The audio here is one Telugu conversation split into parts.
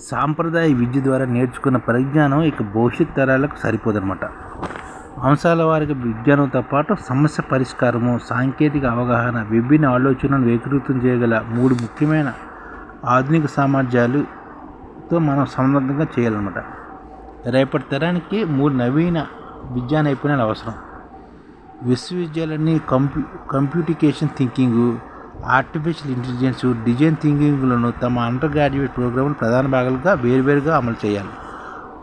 సాంప్రదాయ విద్య ద్వారా నేర్చుకున్న పరిజ్ఞానం ఇక భవిష్యత్ తరాలకు సరిపోదన్నమాట. అంశాల వారికి విజ్ఞానంతో పాటు సమస్య పరిష్కారము సాంకేతిక అవగాహన విభిన్న ఆలోచనలను ఏకీకృతం చేయగల మూడు ముఖ్యమైన ఆధునిక సామర్థ్యాలుతో మనం సమర్థంగా చేయాలన్నమాట. రేపటి తరానికి మూడు నవీన విద్యా నైపుణ్యాలు అవసరం. విశ్వవిద్యాలయాన్ని కంప్యూ computation thinking artificial intelligence design థింకింగ్లను తమ అండర్ గ్రాడ్యుయేట్ ప్రోగ్రాంలు ప్రధాన భాగాలుగా వేరువేరుగా అమలు చేయాలి.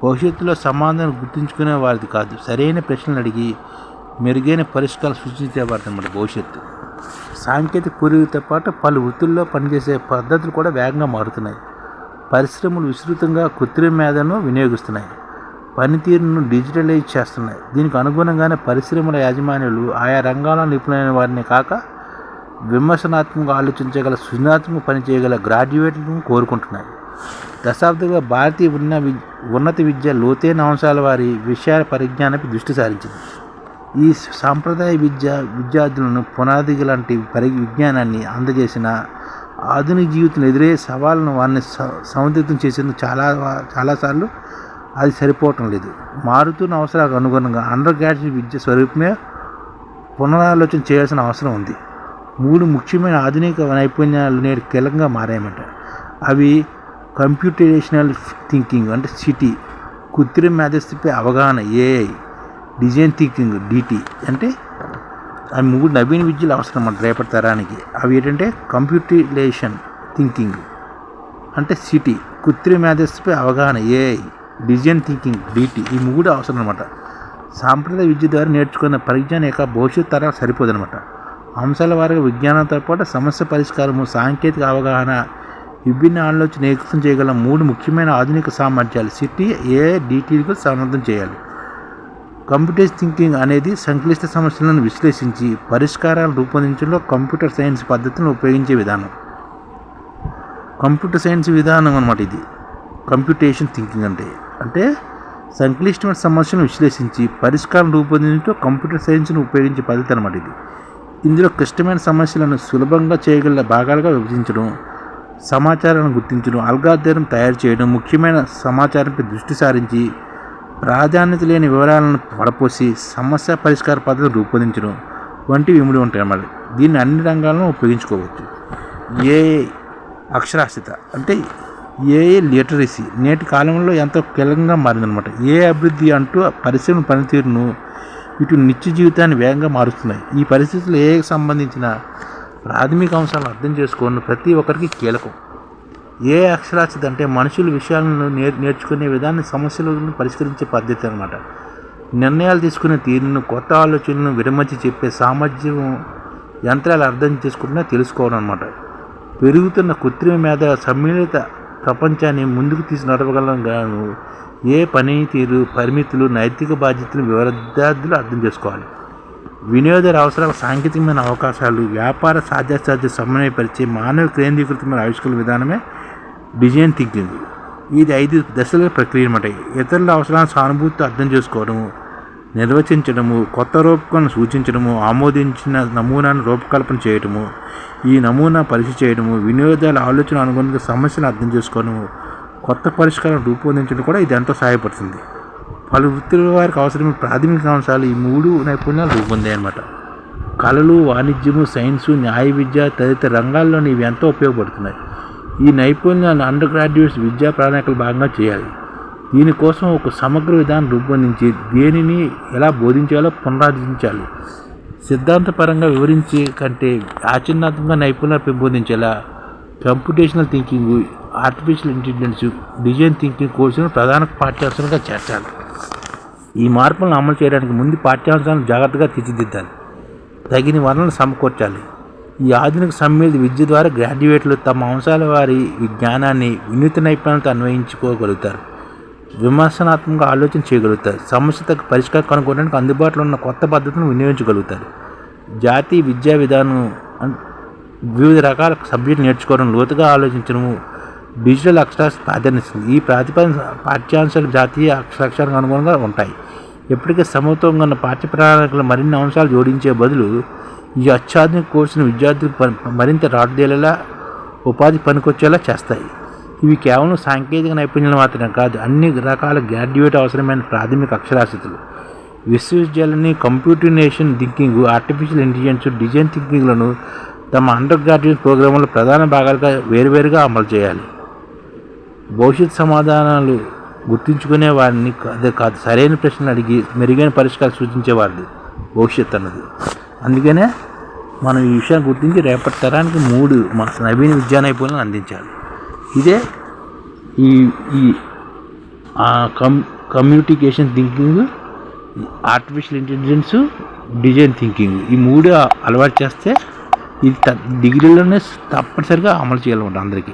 భవిష్యత్తులో సమాధానం గుర్తుంచుకునే వారిది కాదు. సరైన ప్రశ్నలు అడిగి మెరుగైన పరిష్కారాలు సూచించేవారిది అన్నమాట భవిష్యత్తు. సాంకేతిక పూర్వీతో పాటు పలు వృత్తుల్లో పనిచేసే పద్ధతులు కూడా వేగంగా మారుతున్నాయి. పరిశ్రమలు విస్తృతంగా కృత్రిమ మేధను వినియోగిస్తున్నాయి. పనితీరును డిజిటలైజ్ చేస్తున్నాయి. దీనికి అనుగుణంగానే పరిశ్రమల యాజమాన్యులు ఆయా రంగాల నిపుణులైన వారిని కాక విమర్శనాత్మకంగా ఆలోచించగల సృజనాత్మక పనిచేయగల గ్రాడ్యుయేట్లను కోరుకుంటున్నాయి. దశాబ్దాలుగా భారతీయ ఉన్న ఉన్నత విద్య లోతైన అంశాల వారి విషయాల పరిజ్ఞానంపై దృష్టి సారించింది. ఈ సాంప్రదాయ విద్య విద్యార్థులను పునాది లాంటి పరి విజ్ఞానాన్ని అందజేసిన ఆధునిక జీవితంలో ఎదురయ్యే సవాళ్ళను వారిని సముద్రితం చేసేందుకు చాలా చాలాసార్లు అది సరిపోవటం లేదు. మారుతున్న అవసరాలకు అనుగుణంగా అండర్ గ్రాడ్యుయేట్ విద్య స్వరూపమే పునరాలోచన చేయాల్సిన అవసరం ఉంది. మూడు ముఖ్యమైన ఆధునిక నైపుణ్యాలు నేడు కీలకంగా మారాయన్నమాట. అవి కంప్యూటేషనల్ థింకింగ్ అంటే సిటీ కృత్రిమ మేధస్సుపై అవగాహన ఏఐ డిజైన్ థింకింగ్ డిటి అంటే అవి మూడు నవీన విద్యలు అవసరం అన్నమాట రేపటి తరానికి. అవి ఏంటంటే కంప్యూటేషన్ థింకింగ్ అంటే సిటీ కృత్రిమ మేధస్సుపై అవగాహన ఏఐ డిజైన్ థింకింగ్ డిటి ఈ మూడు అవసరం అనమాట సాంప్రదాయ విద్య ద్వారా నేర్చుకున్న పరిజ్ఞానం యొక్క భవిష్యత్ తరాలు సరిపోదనమాట అంశాల వారిగా విజ్ఞానంతో పాటు సమస్య పరిష్కారము సాంకేతిక అవగాహన విభిన్న ఆలోచన ఏకృతం చేయగల మూడు ముఖ్యమైన ఆధునిక సామర్థ్యాలు. సిటీ ఏ డీటీలకు సమర్థం చేయాలి. కంప్యూటర్ థింకింగ్ అనేది సంక్లిష్ట సమస్యలను విశ్లేషించి పరిష్కారాలు రూపొందించడంలో కంప్యూటర్ సైన్స్ పద్ధతులను ఉపయోగించే విధానం. కంప్యూటర్ సైన్స్ విధానం అనమాట ఇది. కంప్యూటేషన్ థింకింగ్ అంటే అంటే సంక్లిష్టమైన సమస్యలను విశ్లేషించి పరిష్కారం రూపొందించడంలో కంప్యూటర్ సైన్స్ను ఉపయోగించే పద్ధతి అనమాట ఇది. ఇందులో క్లిష్టమైన సమస్యలను సులభంగా చేయగల భాగాలుగా విభజించడం సమాచారాన్ని గుర్తించడం అల్గారిథం తయారు చేయడం ముఖ్యమైన సమాచారంపై దృష్టి సారించి ప్రాధాన్యత లేని వివరాలను పడపోసి సమస్య పరిష్కార పద్ధతిని రూపొందించడం వంటివి ఇమిడి ఉంటాయి అన్నమాట. దీన్ని అన్ని రంగాలను ఉపయోగించుకోవచ్చు. ఏ అక్షరాస్యత అంటే ఏ లిటరసీ నేటి కాలంలో ఎంతో కీలకంగా మారిందనమాట ఏ అభివృద్ధి అంటూ పరిశ్రమ పనితీరును ఇటు నిత్య జీవితాన్ని వేగంగా మారుస్తున్నాయి. ఈ పరిస్థితులు ఏ సంబంధించిన ప్రాథమిక అంశాలను అర్థం చేసుకోవడం ప్రతి ఒక్కరికి కీలకం. ఏ అక్షరాస్యత అంటే మనుషులు విషయాలను నేర్ నేర్చుకునే విధాన్ని సమస్యలను పరిష్కరించే పద్ధతి అనమాట నిర్ణయాలు తీసుకునే తీరును కొత్త ఆలోచనలను విరమించి చెప్పే సామర్థ్యం యంత్రాలు అర్థం చేసుకుంటున్నా తెలుసుకోవడం అనమాట పెరుగుతున్న కృత్రిమ మీద సమ్మిళిత ప్రపంచాన్ని ముందుకు తీసి నడవగలం గాను ఏ పనితీరు పరిమితులు నైతిక బాధ్యతలు విద్యార్థులు అర్థం చేసుకోవాలి. వినియోగదారు అవసరాల సాంకేతికమైన అవకాశాలు వ్యాపార సాధ్యాసాధ్య సమన్వయపరిచే మానవ కేంద్రీకృతమైన ఆవిష్కరణ విధానమే డిజైన్ థింకింగ్. ఇది ఐదు దశల ప్రక్రియ అనమాట ఇతరుల అవసరాలను సానుభూతితో అర్థం చేసుకోవడము నిర్వచించడము కొత్త రూపకలను సూచించడము ఆమోదించిన నమూనాను రూపకల్పన చేయడము ఈ నమూనా పరీక్ష చేయడము వినియోగదారుల ఆలోచన అనుగుణంగా సమస్యను అర్థం చేసుకోవడము కొత్త పరిష్కారం రూపొందించడం కూడా ఇది ఎంతో సహాయపడుతుంది. పలు వృత్తుల వారికి అవసరమైన ప్రాథమిక అంశాలు ఈ మూడు నైపుణ్యాలు రూపొందాయి అన్నమాట. కళలు వాణిజ్యము సైన్సు న్యాయ విద్య తదితర రంగాల్లోని ఇవి ఎంతో ఉపయోగపడుతున్నాయి. ఈ నైపుణ్యాలను అండర్ గ్రాడ్యుయేట్స్ విద్యా ప్రణాళికలు భాగంగా చేయాలి. దీనికోసం ఒక సమగ్ర విధానం రూపొందించి దేనిని ఎలా బోధించాలో పునరాలోచించాలి. సిద్ధాంతపరంగా వివరించే కంటే ఆచరణాత్మక నైపుణ్యాలు పెంపొందించేలా computational thinking artificial intelligence design thinking కోర్సును ప్రధాన పాఠ్యాంశాలుగా చేర్చాలి. ఈ మార్పులను అమలు చేయడానికి ముందు పాఠ్యాంశాలను జాగ్రత్తగా తీర్చిదిద్దాలి. తగిన వనరులను సమకూర్చాలి. ఈ ఆధునిక సమ్మిళిత విద్య ద్వారా గ్రాడ్యుయేట్లు తమ అంశాల వారి విజ్ఞానాన్ని వినూత్న నైపుణ్యాలతో అన్వయించుకోగలుగుతారు. విమర్శనాత్మక ఆలోచన చేయగలుగుతారు. సమస్య పరిష్కారం కనుగొనడానికి అందుబాటులో ఉన్న కొత్త పద్ధతులను వినియోగించగలుగుతారు. జాతీయ విద్యా విధానం వివిధ రకాల సబ్జెక్టు నేర్చుకోవడం లోతుగా ఆలోచించడము డిజిటల్ అక్షరాస్యత ప్రాధాన్యత ఈ ప్రాతిపదిక పాఠ్యాంశాలు జాతీయ అక్షరాక్షరానికి అనుగుణంగా ఉంటాయి. ఇప్పటికే సమత్వంగా ఉన్న పాఠ్య ప్రణాళికలు మరిన్ని అంశాలు జోడించే బదులు ఈ అత్యాధునిక కోర్సును విద్యార్థులకు మరింత రాటుదేలేలా ఉపాధి పనికొచ్చేలా చేస్తాయి. ఇవి కేవలం సాంకేతిక నైపుణ్యాలు మాత్రమే కాదు అన్ని రకాల గ్రాడ్యుయేట్ అవసరమైన ప్రాథమిక అక్షరాస్యతలు. విశ్వవిద్యాలయాన్ని computational thinking artificial intelligence design థింకింగ్లను తమ అండర్ గ్రాడ్యుయేట్ ప్రోగ్రాంలో ప్రధాన భాగాలుగా వేరువేరుగా అమలు చేయాలి. భవిష్యత్ సమాధానాలు గుర్తుంచుకునే వారిని అదే కాదు సరైన ప్రశ్నలు అడిగి మెరుగైన పరిష్కారాలు సూచించేవారిది భవిష్యత్ అన్నది. అందుకనే మనం ఈ విషయాన్ని గుర్తించి రేపటి తరానికి మూడు మన నవీన విద్యా నైపుణ్యాలను అందించాలి. ఇదే ఈ ఈ come communication thinking artificial intelligence design thinking ఈ మూడు అలవాటు చేస్తే ఇది త- డిగ్రీలోనే తప్పనిసరిగా అమలు చేయాలన్నమాట అందరికీ.